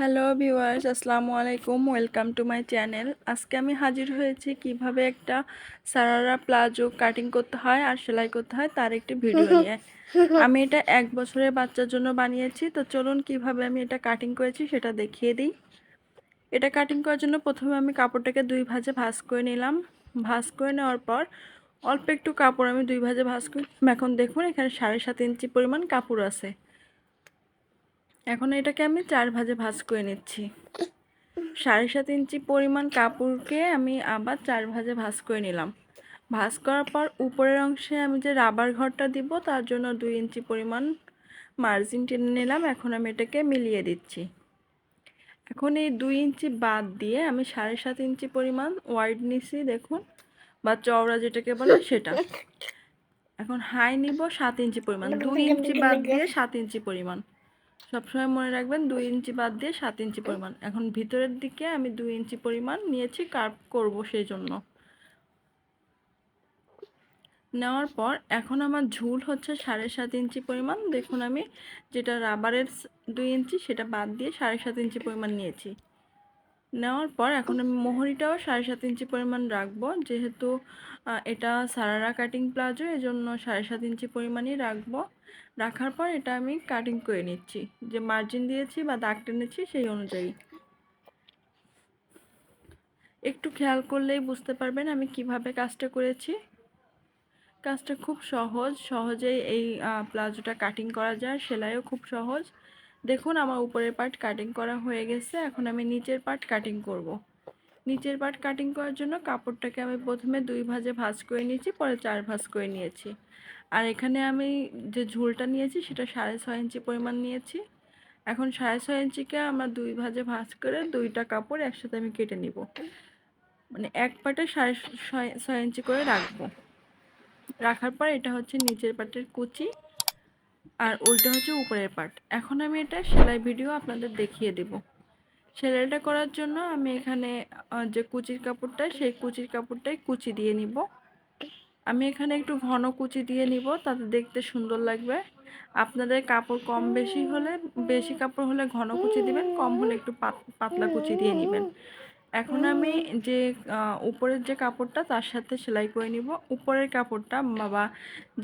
Hello viewers আসসালামু আলাইকুম welcome to my channel. আজকে আমি হাজির হয়েছি কীভাবে একটা সারারা প্লাজো কাটিং করতে হয় আর সেলাই করতে হয় তার একটি ভিডিও নিয়ে। আমি এটা এক বছরের বাচ্চার জন্য বানিয়েছি তো চলুন কীভাবে আমি এটা কাটিং করেছি সেটা দেখিয়ে দিই। এটা কাটিং করার জন্য প্রথমে আমি কাপড়টাকে দুই ভাজে ভাঁজ করে নিলাম। ভাঁজ করে নেওয়ার পর অল্প একটু কাপড় আমি দুই ভাজে ভাঁজ করে। এখন দেখুন এখানে সাড়ে সাত ইঞ্চি পরিমাণ কাপড় আছে। এখন এটাকে আমি চার ভাজে ভাজ করে নিচ্ছি। সাড়ে সাত ইঞ্চি পরিমাণ কাপড়কে আমি আবার চার ভাজে ভাজ করে নিলাম। ভাজ করার পর উপরের অংশে আমি যে রাবার ঘরটা দিব, তার জন্য দুই ইঞ্চি পরিমাণ মার্জিন টেনে নিলাম। এখন আমি এটাকে মিলিয়ে দিচ্ছি। এখন এই দুই ইঞ্চি বাদ দিয়ে আমি সাড়ে সাত ইঞ্চি পরিমাণ ওয়াইড নিছি, দেখুন, বা চওড়া যেটাকে বলে সেটা। এখন হাই নিব সাত ইঞ্চি পরিমাণ, দুই ইঞ্চি বাদ দিয়ে সাত ইঞ্চি পরিমাণ। সবসময় মনে রাখবেন দুই ইঞ্চি বাদ দিয়ে সাত ইঞ্চি পরিমাণ। এখন ভিতরের দিকে আমি দুই ইঞ্চি পরিমাণ নিয়েছি কার্ভ করব সেই জন্য। নেওয়ার পর এখন আমার ঝুল হচ্ছে সাড়ে সাত ইঞ্চি পরিমাণ। দেখুন আমি যেটা রাবারের দুই ইঞ্চি সেটা বাদ দিয়ে সাড়ে সাত ইঞ্চি পরিমাণ নিয়েছি। নেওয়ার পর এখন আমি মোহরিটাও সাড়ে সাত ইঞ্চি পরিমাণ রাখব, যেহেতু এটা সারারা কাটিং প্লাজো, এজন্য সাড়ে সাত ইঞ্চি পরিমাণই রাখব। রাখার পর এটা আমি কাটিং করে নিচ্ছি। যে মার্জিন দিয়েছি বা দাগ টেনেছি সেই অনুযায়ী। একটু খেয়াল করলেই বুঝতে পারবেন আমি কীভাবে কাজটা করেছি। কাজটা খুব সহজ, সহজেই এই প্লাজোটা কাটিং করা যায়, সেলাইও খুব সহজ। দেখুন আমার উপরের পার্ট কাটিং করা হয়ে গেছে, এখন আমি নিচের পার্ট কাটিং করব। নিচের পার্ট কাটিং করার জন্য কাপড়টাকে আমি প্রথমে দুই ভাজে ভাজ করে নিয়েছি, পরে চার ভাজ করে নিয়েছি। আর এখানে আমি যে ঝুলটা নিয়েছি, সেটা সাড়ে ছয় ইঞ্চি পরিমাণ নিয়েছি। এখন সাড়ে ছয় ইঞ্চিকে আমরা দুই ভাজে ভাজ করে দুইটা কাপড় একসাথে আমি কেটে নিব। মানে এক পাটে সাড়ে ছয় ইঞ্চি করে রাখব। রাখার পর এটা হচ্ছে নিচের পাটের কুচি আর ওইটা হচ্ছে উপরের পার্ট এখন আমি এটা সেলাই ভিডিও আপনাদের দেখিয়ে দেব। সেলাইটা করার জন্য আমি এখানে যে কুচির কাপড়টা, সেই কুচির কাপড়টাই কুচি দিয়ে নিব। আমি এখানে একটু ঘন কুচি দিয়ে নিব, তাতে দেখতে সুন্দর লাগবে। আপনাদের কাপড় কম বেশি হলে, বেশি কাপড় হলে ঘন কুচি দিবেন, কম হলে একটু পাতলা কুচি দিয়ে নেবেন। এখন আমি যে উপরের যে কাপড়টা, তার সাথে সেলাই করে নিব। উপরের কাপড়টা বা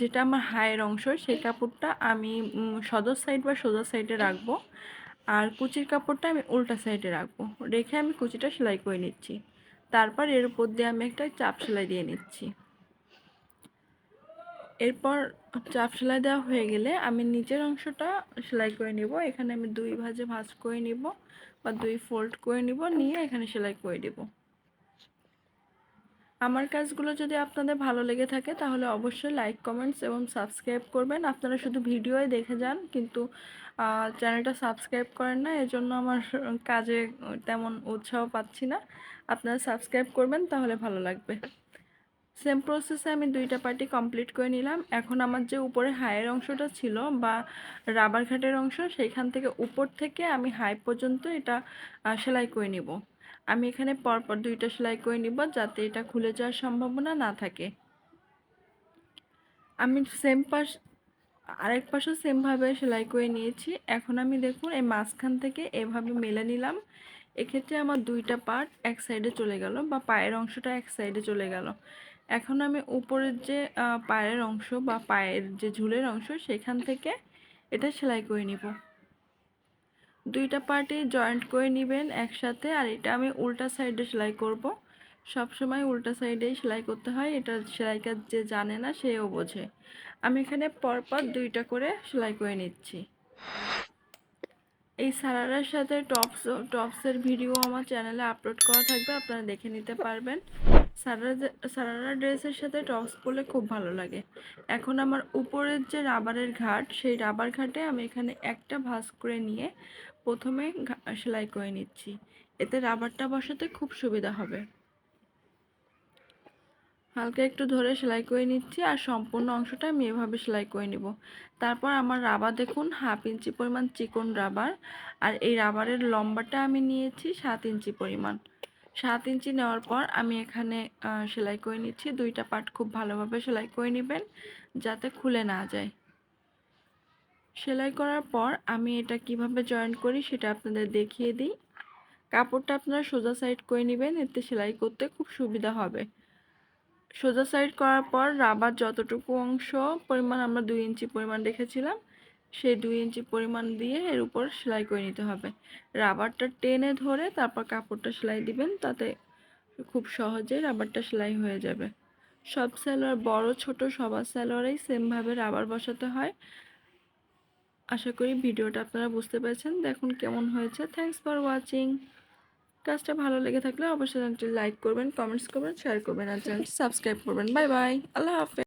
যেটা আমার হায়ের অংশ, সেই কাপড়টা আমি সদর সাইড বা সোজা সাইডে রাখব। আর কুচির কাপড়টা আমি উল্টা সাইডে রাখব। রেখে আমি কুচিটা সেলাই করে নিচ্ছি। তারপর এর উপর দিয়ে আমি একটা চাপ সেলাই দিয়ে নিচ্ছি। এরপর চাপ সেলাই দেওয়া হয়ে গেলে আমি নিচের অংশটা সেলাই করে নিব। এখানে আমি দুই ভাজে ভাজ করে নিব বা দুই ফোল্ড করে নিব। নিয়ে এখানে সেলাই করে দেব। আমার কাজগুলো যদি আপনাদের ভালো লেগে থাকে, তাহলে অবশ্যই লাইক কমেন্টস এবং সাবস্ক্রাইব করবেন। আপনারা শুধু ভিডিওই দেখে যান, কিন্তু চ্যানেলটা সাবস্ক্রাইব করেন না, এজন্য আমার কাজে তেমন উৎসাহ পাচ্ছি না। আপনারা সাবস্ক্রাইব করবেন, তাহলে ভালো লাগবে। সেম প্রসেসে আমি দুইটা পার্টি কমপ্লিট করে নিলাম। এখন আমার যে উপরে হাইয়ের অংশটা ছিল বা রাবার ঘাটের অংশ, সেইখান থেকে উপর থেকে আমি হাই পর্যন্ত এটা সেলাই করে নিব। আমি এখানে পরপর দুইটা সেলাই করে নিব যাতে এটা খুলে যাওয়ার সম্ভাবনা না থাকে। আমি সেম পাশ, আরেক পাশও সেমভাবে সেলাই করে নিয়েছি। এখন আমি দেখুন এই মাঝখান থেকে এভাবে মেলে নিলাম। এক্ষেত্রে আমার দুইটা পার্ট এক সাইডে চলে গেল বা পায়ের অংশটা এক সাইডে চলে গেল। এখন আমি উপরের যে পায়ের অংশ বা পায়ের যে ঝুলের অংশ সেখান থেকে এটা সেলাই করে নিব। দুইটা পার্টি জয়েন্ট করে নেবেন একসাথে, আর এটা আমি উল্টা সাইডে সেলাই করব। সব সময় উল্টা সাইডেই সেলাই করতে হয়, এটা সেলাই কাজ যে জানে না সেও বোঝে। আমি এখানে পরপর দুইটা করে সেলাই করে নিচ্ছি। এই সারারার সাথে টপস টপসের ভিডিও আমার চ্যানেলে আপলোড করা থাকবে, আপনারা দেখে নিতে পারবেন। সারারা সারারা ড্রেসের সাথে টপস পরলে খুব ভালো লাগে। এখন আমার উপরের যে রাবারের ঘাট, সেই রাবার ঘাটে আমি এখানে একটা ভাঁজ করে নিয়ে প্রথমে সেলাই করে নিচ্ছি। এতে রাবারটা বসাতে খুব সুবিধা হবে। হালকা একটু ধরে সেলাই করে নিচ্ছি আর সম্পূর্ণ অংশটা আমি এভাবে সেলাই করে নিব। তারপর আমার রাবার দেখুন, হাফ ইঞ্চি পরিমাণ চিকন রাবার আর এই রাবারের লম্বাটা আমি নিয়েছি সাত ইঞ্চি পরিমাণ। সাত ইঞ্চি নেওয়ার পর আমি এখানে সেলাই করে নিচ্ছি। দুইটা পার্ট খুব ভালোভাবে সেলাই করে নেবেন যাতে খুলে না যায়। সেলাই করার পর আমি এটা কীভাবে জয়েন করি সেটা আপনাদের দেখিয়ে দিই। কাপড়টা আপনারা সোজা সাইড করে নেবেন, এতে সেলাই করতে খুব সুবিধা হবে। সোজা সাইড করার পর রাবার যতটুকু অংশ পরিমাণ আমরা দুই ইঞ্চি পরিমাণ রেখেছিলাম, সেই দুই ইঞ্চি পরিমাণ দিয়ে এর উপর সেলাই করে নিতে হবে। রাবারটা টেনে ধরে তারপর কাপড়টা সেলাই দিবেন, তাতে খুব সহজেই রাবারটা সেলাই হয়ে যাবে। সব স্যালোয়ার বড়, ছোট, সবার স্যালোয়ারেই সেমভাবে রাবার বসাতে হয়। আশা করি ভিডিওটা আপনারা বুঝতে পেরেছেন। দেখুন কেমন হয়েছে। থ্যাংকস ফর ওয়াচিং কাজটা ভালো লেগে থাকলে অবশ্যই চ্যানেলটি লাইক করবেন কমেন্টস করবেন শেয়ার করবেন, আর চ্যানেলটি সাবস্ক্রাইব করবেন। বাই বাই আল্লাহ হাফেজ।